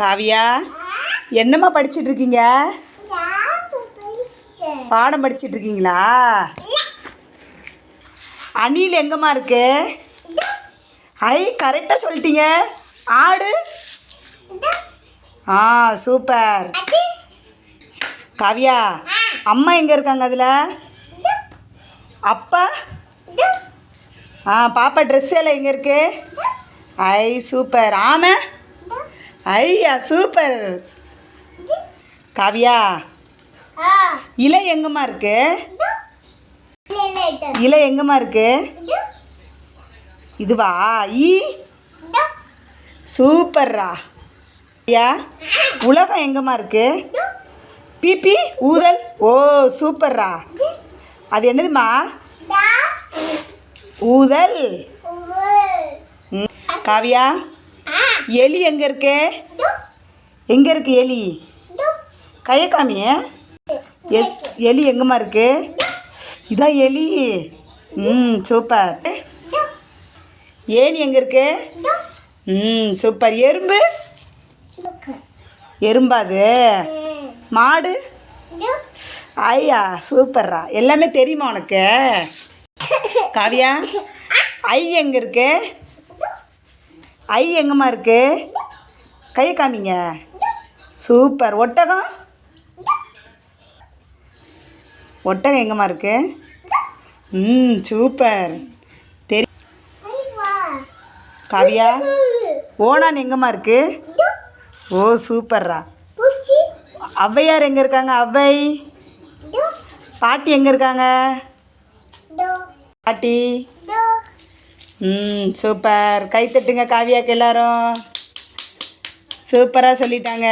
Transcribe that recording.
காவியா என்னம்மா படிச்சிட்டு இருக்கீங்க பாடம் படிச்சிட்டு இருக்கீங்களா அணில் எங்கம்மா இருக்கு? ஐ கரெக்டாக சொல்லிட்டீங்க. ஆடு? ஆ சூப்பர். காவியா அம்மா எங்கே இருக்காங்க அதில்? அப்பா? ஆ பாப்பா ட்ரெஸ் எல்லாம் எங்கே இருக்கு? ஐ சூப்பர். ஆமாம் ஐயா சூப்பர் காவியா இலை எங்கம்மா இருக்கு? இலை எங்கம்மா இருக்கு? இதுவா? ஈ? சூப்பர்ரா. ஐயா உலகம் எங்கம்மா இருக்கு? பிபி ஊதல். ஓ சூப்பர்ரா. அது என்னதுமா ஊதல். ம். காவியா எலி எங்கே இருக்கு? எங்கே இருக்கு எலி? கையை காமி எ- எலி எங்கம்மா இருக்கு? இதான் எலி. ம் சூப்பர். ஏணி எங்கே இருக்கு? ம் சூப்பர். எறும்பு? எறும்பாது மாடு? ஐயா சூப்பர்ரா. எல்லாமே தெரியுமா உனக்கு? காவியா? ஐ எங்கே இருக்கு? ஐ எங்கம்மா இருக்கு? கை காமிங்க. சூப்பர். ஒட்டகம்? ஒட்டகம் எங்கம்மா இருக்கு? ம் சூப்பர். தெரி காவியா? ஓனான் எங்கம்மா இருக்கு? ஓ சூப்பர்ரா. ஔவையார் எங்கே இருக்காங்க? ஔவை பாட்டி எங்கே இருக்காங்க? பாட்டி. ம் சூப்பர் கை தட்டுங்க காவியாக்கு எல்லாரும். சூப்பராக சொல்லிட்டாங்க.